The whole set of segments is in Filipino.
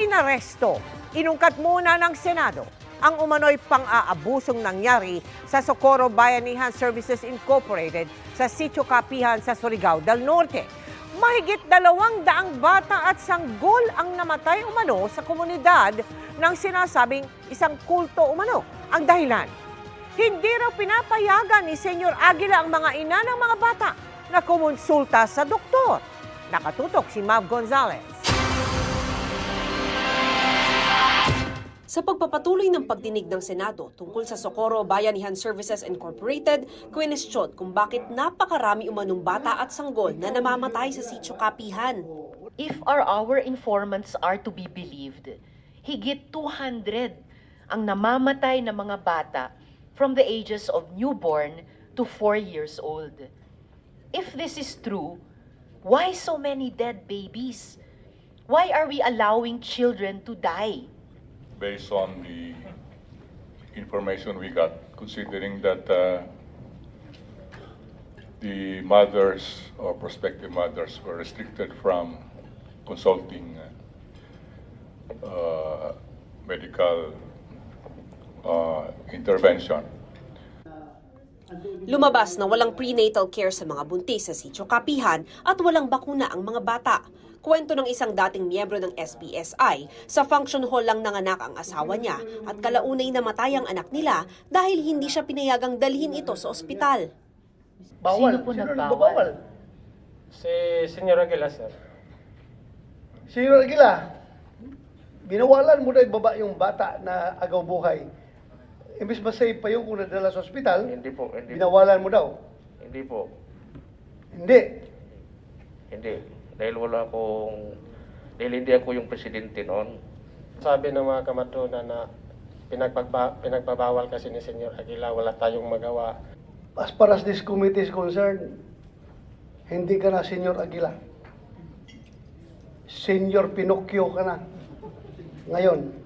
inaresto, inungkat muna ng Senado ang umano'y pang-aabusong nangyari sa Socorro Bayanihan Services Incorporated sa Sitio Kapihan sa Surigao del Norte. Mahigit dalawang daang bata at sanggol ang namatay umano sa komunidad ng sinasabing isang kulto umano ang dahilan. Hindi raw pinapayagan ni Senyor Aguila ang mga ina ng mga bata na kumonsulta sa doktor. Nakatutok si Mav Gonzalez. Sa pagpapatuloy ng pagdinig ng Senado tungkol sa Socorro Bayanihan Services Incorporated, kwestiyon kung bakit napakarami umanong bata at sanggol na namamatay sa sitio Kapihan. If our our informants are to be believed, higit 200 ang namamatay na mga bata from the ages of newborn to 4 years old. If this is true, why so many dead babies? Why are we allowing children to die? Based on the information we got, considering that uh, the mothers or prospective mothers were restricted from consulting uh, uh, medical uh, intervention. Lumabas na walang prenatal care sa mga buntis sa sitio Kapihan at walang bakuna ang mga bata. Kwento ng isang dating miyembro ng SBSI, sa function hall lang nanganak ang asawa niya at kalaunay namatay ang anak nila dahil hindi siya pinayagang dalhin ito sa ospital. Sino po nagbawal? Si Senyor Aguila, sir. Sino Aguila, binawalan mo na ibaba yung bata na agaw buhay. Imbis ba safe pa yung kung nadala sa ospital, Hindi po, hindi po. binawalan mo daw. Hindi po. Hindi. Hindi. Dahil wala akong... Dahil hindi ako yung presidente noon. Sabi ng mga kamatunan na pinagpagba, pinagbabawal kasi ni Senyor Aguila, wala tayong magawa. As far as this committee is concerned, hindi ka na Senyor Aguila. Senyor Pinocchio ka na. Ngayon,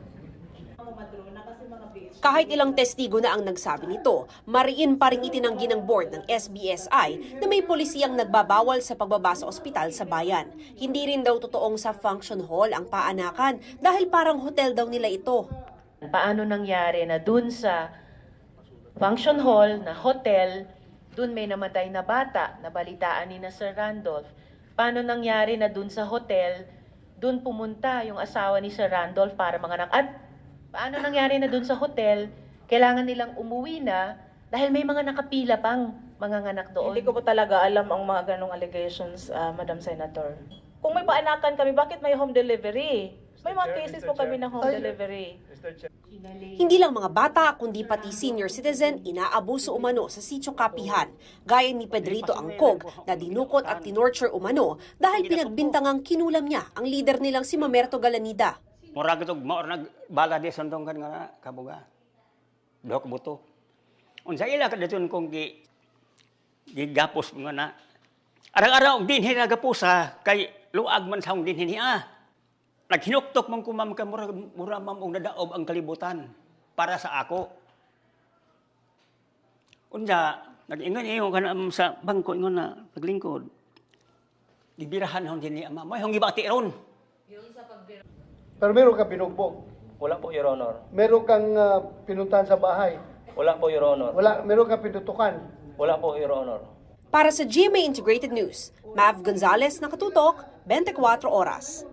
Kahit ilang testigo na ang nagsabi nito, mariin pa rin itinanggi ng board ng SBSI na may polisiyang nagbabawal sa pagbaba sa ospital sa bayan. Hindi rin daw totoong sa function hall ang paanakan dahil parang hotel daw nila ito. Paano nangyari na dun sa function hall na hotel, dun may namatay na bata, na balitaan ni na Sir Randolph. Paano nangyari na dun sa hotel, dun pumunta yung asawa ni Sir Randolph para manganak? At paano nangyari na dun sa hotel, kailangan nilang umuwi na dahil may mga nakapila pang mga nganak doon. Hindi ko po talaga alam ang mga ganong allegations, ah, Madam Senator. Kung may paanakan kami, bakit may home delivery? May mga cases po kami ng home delivery. Hindi lang mga bata, kundi pati senior citizen inaabuso umano sa sitio Kapihan, gaya ni Pedrito Angkog na dinukot at tinorture umano dahil pinagbintangang kinulam niya ang leader nilang si Mamerto Galanida. Murag ito, maor nag bala di sandong kan nga kabuga. Dok buto. Unsa ila ka dayon kung gi gigapos nga na. Arang-araw din hinagapusa kay luag man sa din hinia. Naghinuktok man ko ma'am ka mura, mura ma'am og nadaob ang kalibutan para sa ako. Unsa nag-ingon iyo kana sa bangko ingon na paglingkod. Gibirahan hon din ni ama. May hong gibati ron. Pero meron ka binugbog. Wala po, Your Honor. Meron kang ah, pinuntahan sa bahay. Wala po, Your Honor. Wala, meron kang pinutukan. Wala po, Your Honor. Para sa GMA Integrated News, Mav Gonzalez, nakatutok, 24 oras.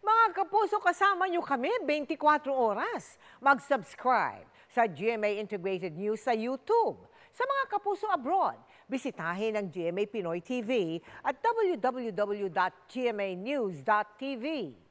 Mga kapuso, kasama nyo kami 24 oras. Mag-subscribe sa GMA Integrated News sa YouTube. Sa mga kapuso abroad, bisitahin ang GMA Pinoy TV at www.gmanews.tv.